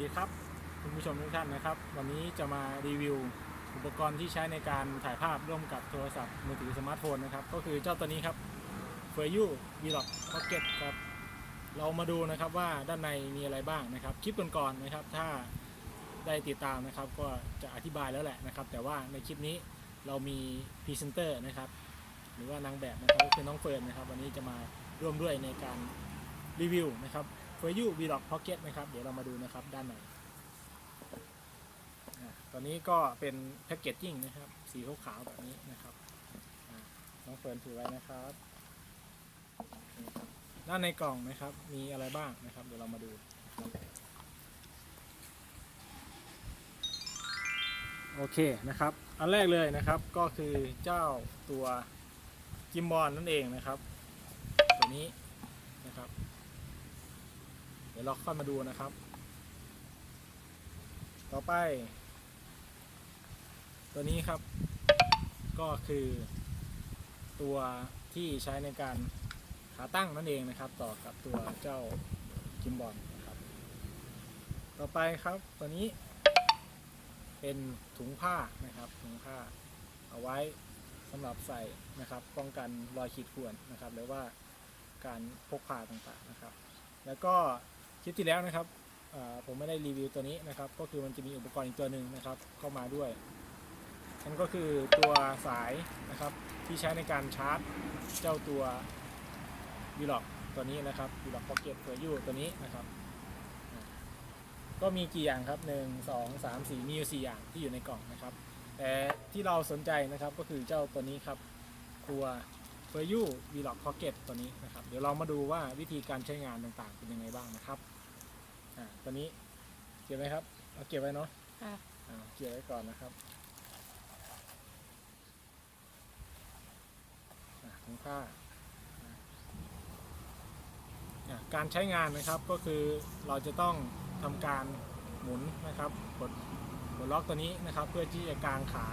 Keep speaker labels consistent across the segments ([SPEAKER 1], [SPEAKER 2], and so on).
[SPEAKER 1] ดีครับคุณผู้ชมทุกท่านนะครับ วันนี้จะมารีวิว อุปกรณ์ที่ใช้ในการถ่ายภาพร่วมกับโทรศัพท์มือถือสมาร์ทโฟนนะครับ ก็คือเจ้าตัวนี้ครับ f u r u Vlog Pocket ครับเรามาดูนะครับว่าด้านในมีอะไรบ้างนะครับ คลิปก่อนๆนะครับ ถ้าได้ติดตามนะครับ ก็จะอธิบายแล้วแหละนะครับ แต่ว่าในคลิปนี้เรามีพรีเซนเตอร์นะครับ หรือว่านางแบบนะครับก็คือน้องเฟิร์นนะครับ วันนี้จะมาร่วมด้วยในการรีวิวนะครับ f u r u Vlog Pocket นะครับ เดี๋ยวเรามาดูนะครับด้านในตอนนี้ก็เป็นแพคเกจจิ้งนะครับ สีขาวๆแบบนี้นะครับน้องเฟิร์นถือไว้นะครับด้านในกล่องนะครับ มีอะไรบ้างนะครับ เดี๋ยวเรามาดู โอเคนะครับ อันแรกเลยนะครับก็คือเจ้าตัวกิมบอลนั่นเองนะครับ ตัวนี้นะครับ ดี๋ยวเราค่อยมาดูนะครับ ต่อไป ตัวนี้ครับ ก็คือตัวที่ใช้ในการขาตั้งนั่นเองนะครับ ต่อกับตัวเจ้ากิมบอลนะครับ ต่อไปครับตัวนี้เป็นถุงผ้านะครับถุงผ้าเอาไว้สำหรับใส่นะครับ ป้องกันรอยขีดข่วนนะครับหรือว่าการพกพาต่างๆนะครับ แล้วก็ ลิปที่แล้วนะครับผมไม่ได้รีวิวตัวนี้นะครับ ก็คือมันจะมีอุปกรณ์อีกตัวหนึ่งนะครับ เข้ามาด้วยนั่นก็คือตัวสายนะครับที่ใช้ในการชาร์จเจ้าตัววีล็อกตัวนี้นะครับวีล็อกพ็อกเก็ตเฟอร์ยูตัวนี้นะครับ ก็มีกี่อย่างครับ 1 2 3 4 มีอยู่ 4 อย่างที่อยู่ในกล่องนะครับ แต่ที่เราสนใจนะครับก็คือเจ้าตัวนี้ครับตัวเฟอร์ยูวีล็อกพ็อกเก็ตตัวนี้นะครับ เดี๋ยวเรามาดูว่าวิธีการใช้งานต่างๆ เป็นยังไงบ้างนะครับ อ่าตัวนี้เก็บไว้ครับเอาเก็บไว้เนาะ
[SPEAKER 2] ค่ะ
[SPEAKER 1] อ่าเก็บไว้ก่อนนะครับอ่าถุงผ้าอะการใช้งานนะครับก็คือเราจะต้องทำการหมุนนะครับกดกดล็อกตัวนี้นะครับ เพื่อที่จะกางขา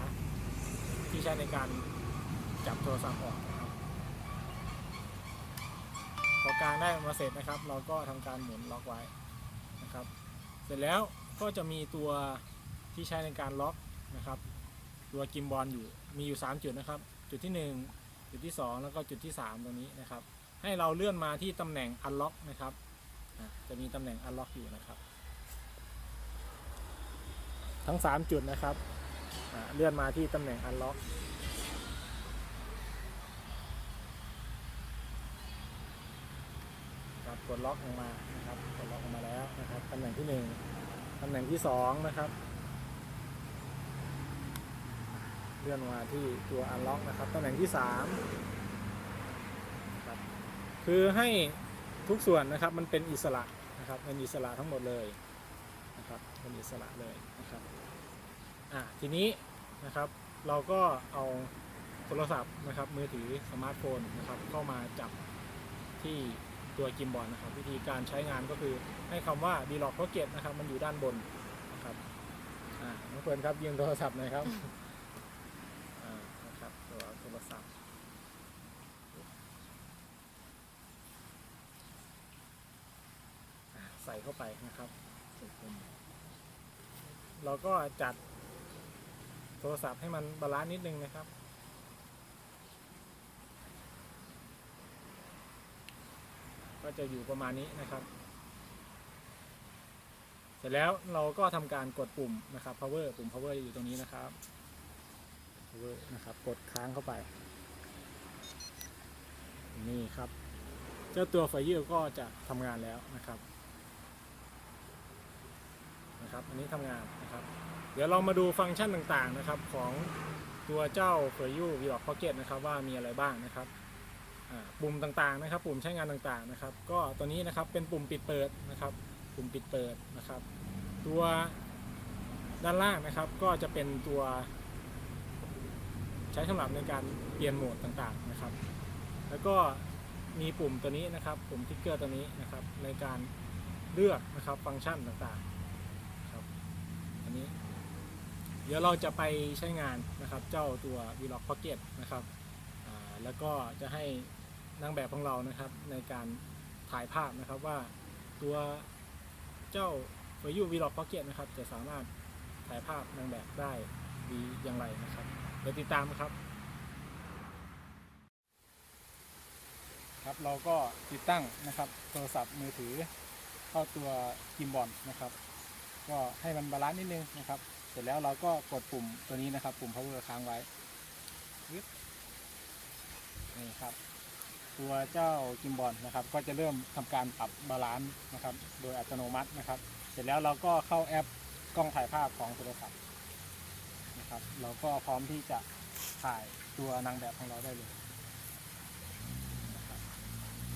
[SPEAKER 1] ที่ใช้ในการจับโทรศัพท์ออกนะครับ พอกางได้มาเสร็จนะครับ เราก็ทำการหมุนล็อกไว้ นะครับ เสร็จแล้วก็จะมีตัวที่ใช้ในการล็อกนะครับ ตัวกิมบอลอยู่มีอยู่ 3 จุดนะครับ จุดที่ 1 จุดที่ 2 แล้วก็จุดที่ 3 ตรงนี้นะครับ ให้เราเลื่อนมาที่ตำแหน่ง unlock นะครับจะมีตำแหน่ง unlock อยู่นะครับ ทั้ง 3 จุดนะครับเลื่อนมาที่ตำแหน่งอันล็อก unlock ครับกดล็อกลงมานะครับกดล็อกลงมาแล้วนะครับตำแหน่งที่1ตำแหน่งที่2นะครับเลื่อนมาที่ตัว unlock นะครับตำแหน่งที่3คือให้ทุกส่วนนะครับมันเป็นอิสระนะครับเป็นอิสระทั้งหมดเลยนะครับเป็นอิสระเลยนะครับอะทีนี้นะครับเราก็เอาโทรศัพท์นะครับมือถือสมาร์ทโฟนนะครับเข้ามาจับที่ ตัวกิมบอลนะครับ วิธีการใช้งานก็คือให้คำว่า d l o c k Pocket นะครับ มันอยู่ด้านบนนะครับอ่าน้องเฟิร์นครับยืมโทรศัพท์หน่อยครับนะครับตัวโทรศัพท์ใส่เข้าไปนะครับเราก็จัดโทรศัพท์ให้มันบาลานซ์นิดนึงนะครับ ก็จะอยู่ประมาณนี้นะครับ เสร็จแล้วเราก็ทำการกดปุ่มนะครับ power ปุ่ม power อยู่ตรงนี้นะครับ power นะครับกดค้างเข้าไป นี่ครับ เจ้าตัวไฟยอร์ก็จะทำงานแล้วนะครับนะครับอันนี้ทำงานนะครับ เดี๋ยวเรามาดูฟังก์ชันต่างๆนะครับของตัวเจ้า f u r u v l o g Pocket นะครับว่ามีอะไรบ้างนะครับ ปุ่มต่างๆนะครับ ปุ่มใช้งานต่างๆนะครับ ก็ตัวนี้นะครับเป็นปุ่มปิดเปิดนะครับ ปุ่มปิดเปิดนะครับ ตัวด้านล่างนะครับ ก็จะเป็นตัว ใช้สำหรับในการเปลี่ยนโหมดต่างๆนะครับ แล้วก็มีปุ่มตัวนี้นะครับ ปุ่มทิกเกอร์ตัวนี้นะครับ ในการเลือกนะครับฟังก์ชันต่างๆครับอันนี้ เดี๋ยวเราจะไปใช้งานนะครับ เจ้าตัว Vlog Pocket นะครับแล้วก็จะให้ นางแบบของเรานะครับในการถ่ายภาพนะครับว่าตัวเจ้า f f o r u v l o g Pocket นะครับ จะสามารถถ่ายภาพนางแบบได้ดีอย่างไรนะครับเดี๋ยวติดตามนะครับ ครับเราก็ติดตั้งนะครับ โทรศัพท์มือถือเข้าตัวกิมบอลนะครับ ก็ให้มันบาลานซ์นิดนึงนะครับ เสร็จแล้วเราก็กดปุ่มตัวนี้นะครับ ปุ่ม power ค้างไว้นี่ครับ ตัวเจ้ากิมบอลนะครับ ก็จะเริ่มทำการปรับบาลานซ์นะครับ โดยอัตโนมัตินะครับ เสร็จแล้วเราก็เข้าแอปกล้องถ่ายภาพของโทรศัพท์นะครับ เราก็พร้อมที่จะถ่ายตัวนางแบบของเราได้เลย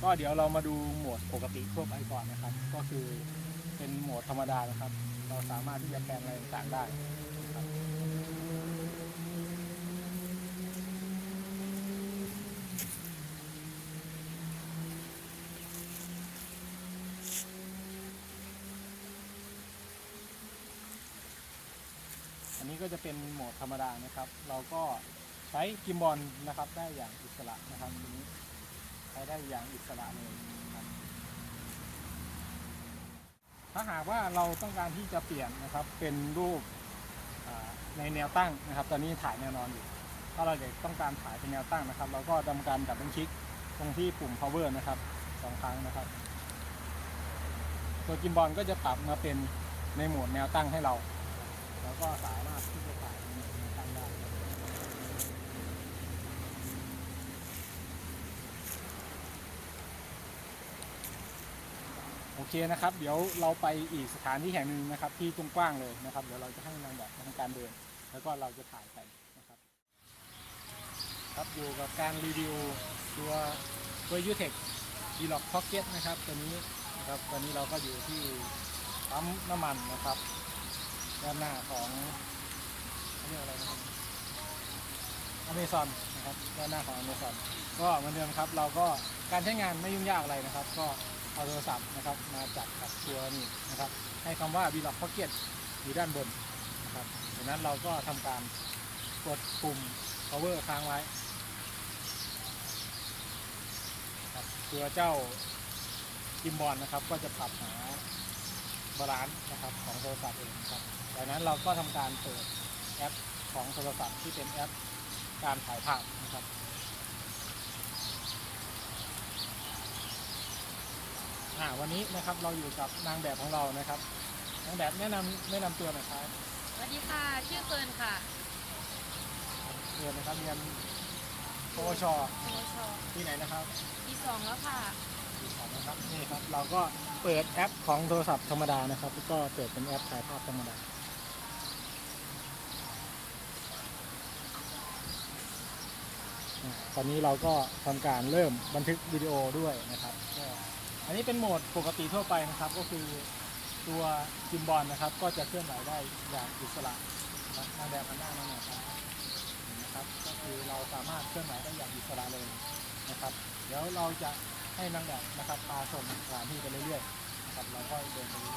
[SPEAKER 1] ก็เดี๋ยวเรามาดูโหมดปกติทั่วไปก่อนนะครับ ก็คือเป็นโหมดธรรมดานะครับ เราสามารถที่จะแปลงอะไรต่างได้ นี้ก็จะเป็นโหมดธรรมดานะครับ เราก็ใช้กิมบอลนะครับได้อย่างอิสระนะครับทีนี้ใช้ได้อย่างอิสระเลยครับถ้าหากว่าเราต้องการที่จะเปลี่ยนนะครับเป็นรูปในแนวตั้งนะครับ ตอนนี้ถ่ายแนวนอนอยู่ ถ้าเราอยากต้องการถ่ายเป็นแนวตั้งนะครับ เราก็ทำการดับเบิลคลิกตรงที่ปุ่ม power นะครับสองครั้งนะครับ ตัวกิมบอลก็จะปรับมาเป็นในโหมดแนวตั้งให้เรา แล้วก็สามารถที่จะถ่ายในโหมดแนตั้งได้โอเคนะครับ เดี๋ยวเราไปอีกสถานที่แห่งหนึ่งนะครับ ที่กว้างๆเลยนะครับ เดี๋ยวเราจะให้นางแบบทำการเดิน แล้วก็เราจะถ่ายไปนะครับ ครับอยู่กับการรีวิวตัวตัวยูเทคดีล็อกพ็อกเก็ตนะครับตัวนี้นะครับตอนนี้เราก็อยู่ที่ปั๊มน้ำมันนะครับ ด้านหน้าของเรียกอะไรนะครับอเมซอนนะครับด้านหน้าของอเมซอนก็เหมือนเดิมครับ เราก็การใช้งานไม่ยุ่งยากอะไรนะครับ ก็เอาโทรศัพท์นะครับมาจับกับตัวนี้นะครับ ให้คำว่า v l o g Pocket อยู่ด้านบนนะครับจากนั้นเราก็ทำการกดปุ่ม power ค้างไว้ครับตัวเจ้ากิมบอลนะครับ ก็จะปรับหาบาลานซ์นะครับของโทรศัพท์เองครับ จากนั้นเราก็ทำการเปิดแอปของโทรศัพท์ที่เป็นแอปการถ่ายภาพนะครับอ่าวันนี้นะครับเราอยู่กับนางแบบของเรานะครับนางแบบแนะนำแนะนำตัวหน่อยครับ
[SPEAKER 2] สวัสดีค่ะ ชื่อเฟิร์นค่ะ
[SPEAKER 1] เรียนนะครับเรียนปวช
[SPEAKER 2] โอช
[SPEAKER 1] ที่ไหนนะครับ
[SPEAKER 2] ปีสองแล้วค่ะ
[SPEAKER 1] ที่สองนะครับนี่ครับเราก็เปิดแอปของโทรศัพท์ธรรมดานะครับแล้วก็เปิดเป็นแอปถ่ายภาพธรรมดา อ่า ตอนนี้เราก็ทำการเริ่มบันทึกวิดีโอด้วยนะครับ อันนี้เป็นโหมดปกติทั่วไปนะครับ ก็คือตัวจิมบอลนะครับ ก็จะเคลื่อนไหวได้อย่างอิสระนะครับนางแบบมันหน้านั่นนะครับเห็นนะครับ ก็คือเราสามารถเคลื่อนไหวได้อย่างอิสระเลยนะครับ เดี๋ยวเราจะให้นางแบบนะครับพาชมสถานที่ไปเรื่อยๆนะครับเราก็เดินไปเรื่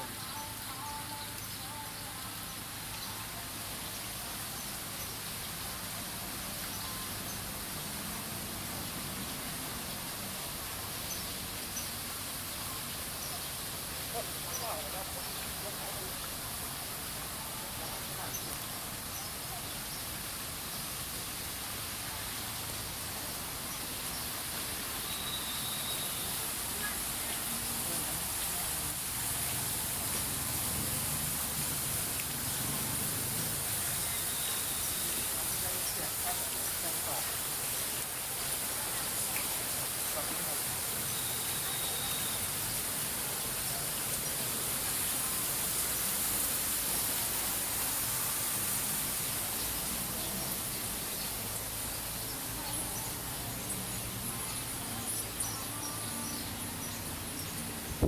[SPEAKER 1] อย ถ้า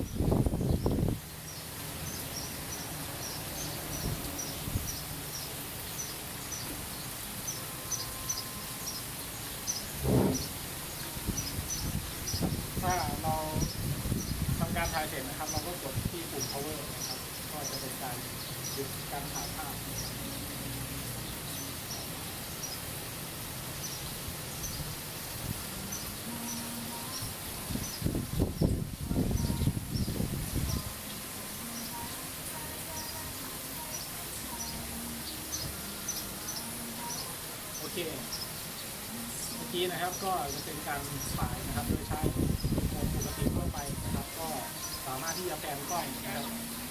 [SPEAKER 1] เราทำการถ่ายเสร็จนะครับ เราก็กดที่ปุ่ม power นะครับ ก็จะเป็นการหยุดการถ่ายภาพ เคเมื่อ ก็จะเป็นการฝายนะครับโดยใช้โมดปกติทั่วไปนะครับ ก็สามารถที่จะแปลงกล้องนะครับ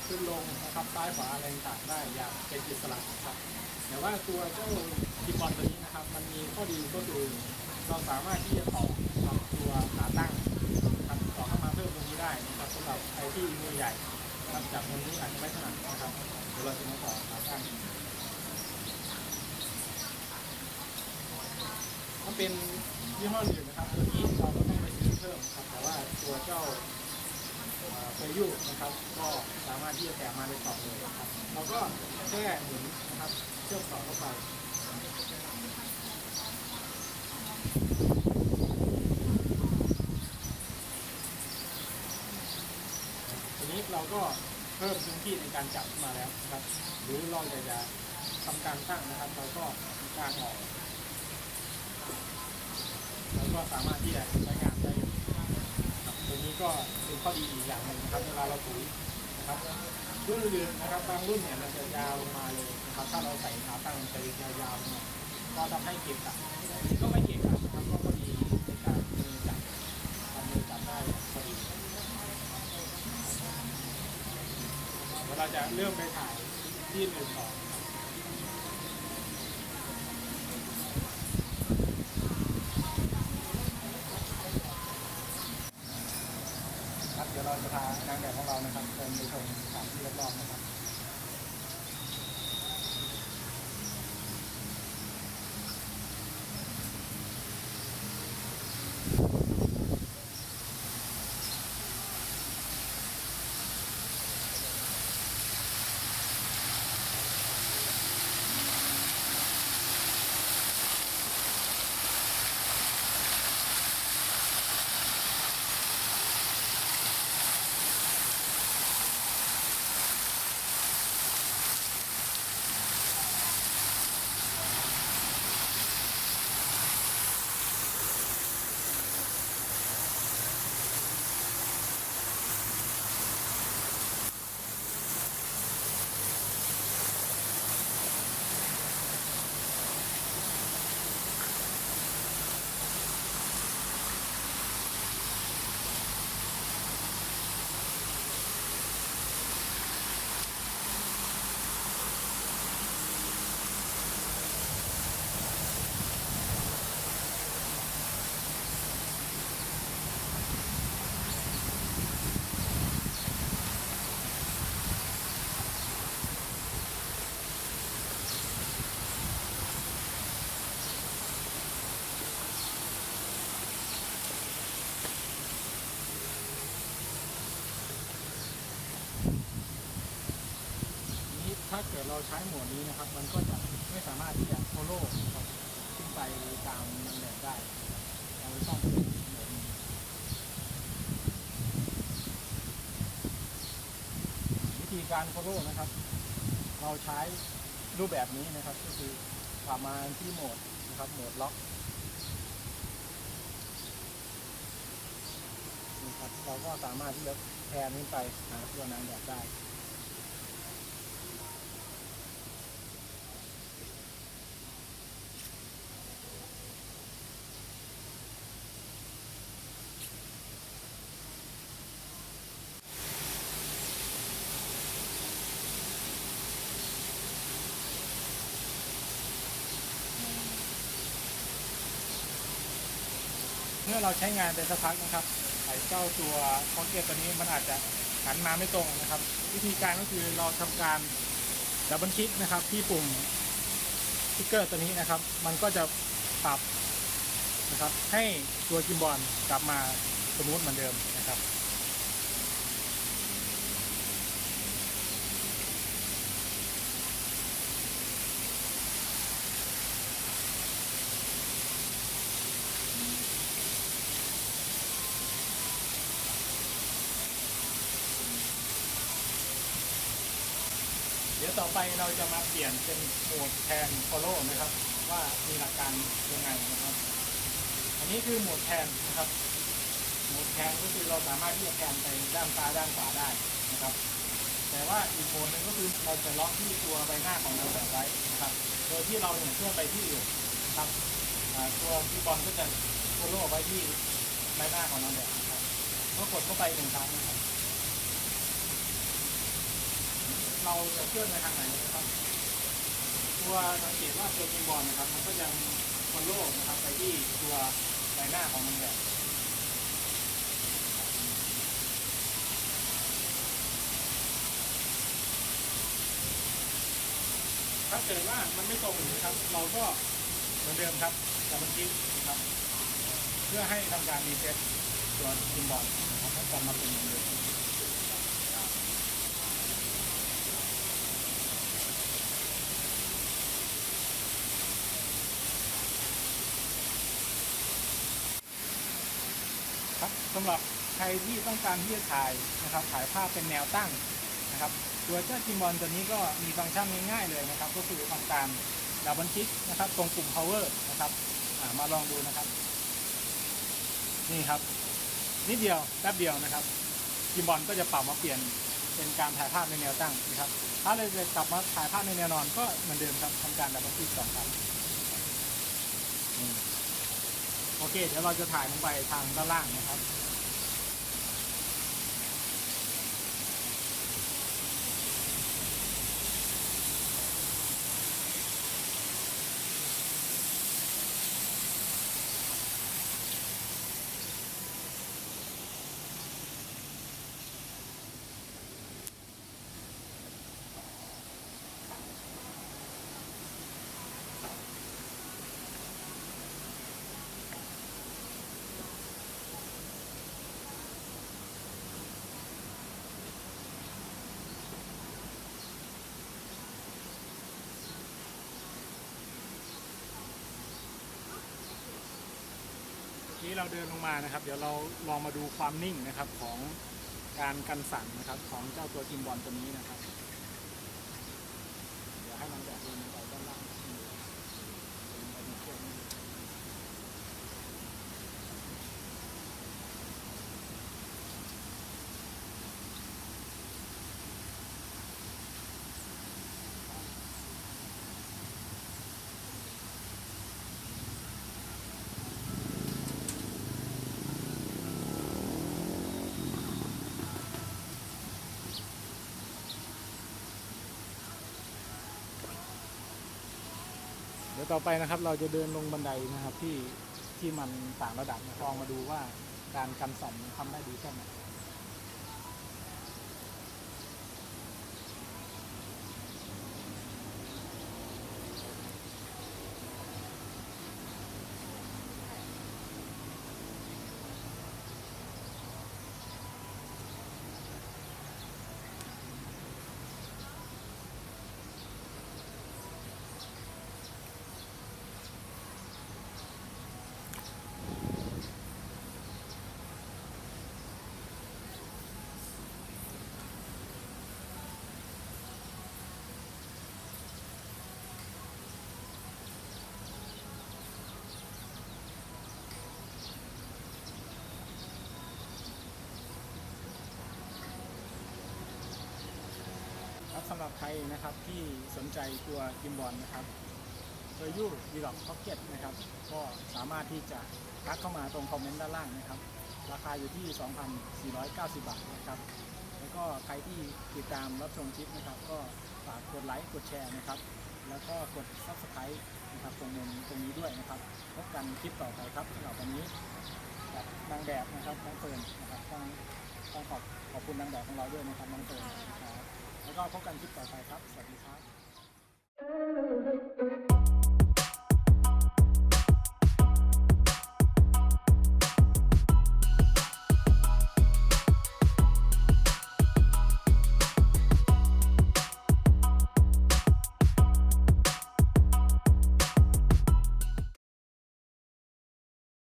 [SPEAKER 1] ขึ้นลงนะครับซ้ายขวาอะไรต่างได้อย่างเป็นอิสระนะครับแต่ว่าตัวเจ้าคีย์บอร์ดตัวนี้นะครับ มันมีข้อดีก็คือเราสามารถที่จะต่อกับตัวขาตั้งนะครับต่อเข้ามาเพิ่มตรงนี้ได้นะครับสำหรับใครที่มือใหญ่ครับจากมือนี้อาจจะไม่ถนัดนะครับเดี๋ยวเราจะมาต่อขาตั้งถ้าเป็น ยี่ห้ออื่นนะครับตัวนี้เราก็ต้องไปซื้อเพิ่มครับแต่ว่าตัวเจ้าเฟยูนะครับ ก็สามารถที่จะแถมมาในกล่องเลยครับเราก็แค่หมุนนะครับเชื่อมต่อเข้าไปทีนี้เราก็เพิ่มพื้นที่ในการจับขึ้นมาแล้วนะครับ หรือเราอยากจะทำการตั้งนะครับ เราก็กางออก เราก็สามารถที่จะใช้งานได้ครับตัวนี้ก็เป็นข้อดีอีกอย่างหนึ่งนะครับเวลาเราถุยนะครับรุ่นอื่นนะครับบางรุ่นเนี่ยมันจะยาวลงมาเลยนะครับถ้าเราใส่ขาตั้งไปยาวๆมาก็ทำให้เก็บกะอันนี้ก็ไม่เก็บกะนะครับก็พอดีในการมือจับทำมือจับได้พอดีเวเราจะเริ่มไปถ่ายที่หนึ่งต่อ ถ้าเกิดเราใช้หมดนี้นะครับ มันก็จะไม่สามารถที่จะโซโล่ขึ้นไปตามนางแบได้เราต้องเป็นหมดนี้วิธีการโซโล่นะครับ เราใช้รูปแบบนี้นะครับ ก็คือกลับมาที่โหมดนะครับโหมดล็อกนี่ครับเราก็สามารถที่จะแทนขึ้นไปหาตัวนางแบบได้ เมื่อเราใช้งานเป็นสักพักนะครับไอ้เจ้าตัวพ็อกเก็ตตัวนี้มันอาจจะหันมาไม่ตรงนะครับ วิธีการก็คือเราทำการดับเบิลคลิกนะครับ ที่ปุ่มสติ๊กเกอร์ตัวนี้นะครับ มันก็จะปรับนะครับ ให้ตัวกิมบอลกลับมาสมูทเหมือนเดิมนะครับ ยวต่อไปเราจะมาเปลี่ยนเป็นโหมดแทน follow นะครับ ว่ามีหลักการยังไงนะครับ อันนี้คือโหมดแทนนะครับ โหมดแทนก็คือเราสามารถที่จะแทนไปด้านซ้ายด้านขวาได้นะครับ แต่ว่าอีกโหมดหนึงก็คือเราจะล็อกที่ตัวใบหน้าของเราแบบไว้นะครับ โดยที่เราเนี่ยเคลื่อนไปที่อื่นครับตัวคีย์บอร์ดก็จะโฟลโล่ไว้ที่ใบหน้าของนาแบบนะครับก็กดเข้าไปหนึ่งครั้งนะครับ เราจะเคลื่อนไปทางไหนนะครับตัวสังเกตว่าตัวคีย์บอร์ดนะครับ มันก็ยังโฟลโล่นะครับไปที่ตัวใบหน้าของนางแบบถ้าเกิดว่ามันไม่ตรงนะครับ เราก็เหมือนเดิมครับดับเบิลคลิกนะครับ เพื่อให้ทำการรีเซ็ตตัวคีย์บอร์ดนะครับให้กลับมาเป็นเหมือนเดิมครับสำหรับใครที่ต้องการที่จะถ่ายนะครับถ่ายภาพเป็นแนวตั้งนะครับตัวเจ้ากิมบอลตัวนี้ก็มีฟังก์ชันง่ายๆเลยนะครับ ก็คือทำการดับเบิลคลิกนะครับ ตรงปุ่ม power นะครับมาลองดูนะครับ นี่ครับ นิดเดียวแป๊บเดียวนะครับกิมบอลก็จะปรับมาเปลี่ยนเป็นการถ่ายภาพในแนวตั้งนะครับ ถ้าเราจะกลับมาถ่ายภาพในแนวนอนก็เหมือนเดิมครับทำการดับเบิลคลิกสองครั้งโอเค เดี๋ยวเราจะถ่ายลงไปทางด้านล่างนะครับ เราเดินลงมานะครับ เดี๋ยวเราลองมาดูความนิ่งนะครับของการกันสั่นนะครับของเจ้าตัวกิมบอลตัวนี้นะครับ เดี๋ยวให้มันแบบเดินลงไปด้านล่างนิดนึงเดินไปในเครื่องนี้ เดี๋ยวต่อไปนะครับเราจะเดินลงบันไดนะครับที่ที่มันต่างระดับนะลองมาดูว่าการกันสั่นทำได้ดีแค่ไหน หรับใครนะครับที่สนใจตัวกิมบอลนะครับตัวยูดีล็อกพ็อกเก็ตนะครับ ก็สามารถที่จะทักเข้ามาตรงคอมเมนต์ด้านล่างนะครับ ราคาอยู่ที่ 2,490 บาทนะครับ แล้วก็ใครที่ติดตามรับชมคลิปนะครับ ก็ฝากกดไลค์กดแชร์นะครับ แล้วก็กด subscribe นะครับตรงมุมตรงนี้ด้วยนะครับ พบกันคลิปต่อไปครับสำหรับวันนี้กับนางแบบนะครับน้องเฟิร์นนะครับต้องต้องขอบขอบคุณนางแบบของเราด้วยนะครับน้องเฟิร์นนะครับ แล้วก็พบกันคลิปต่อไปครับ สวัสดีครับ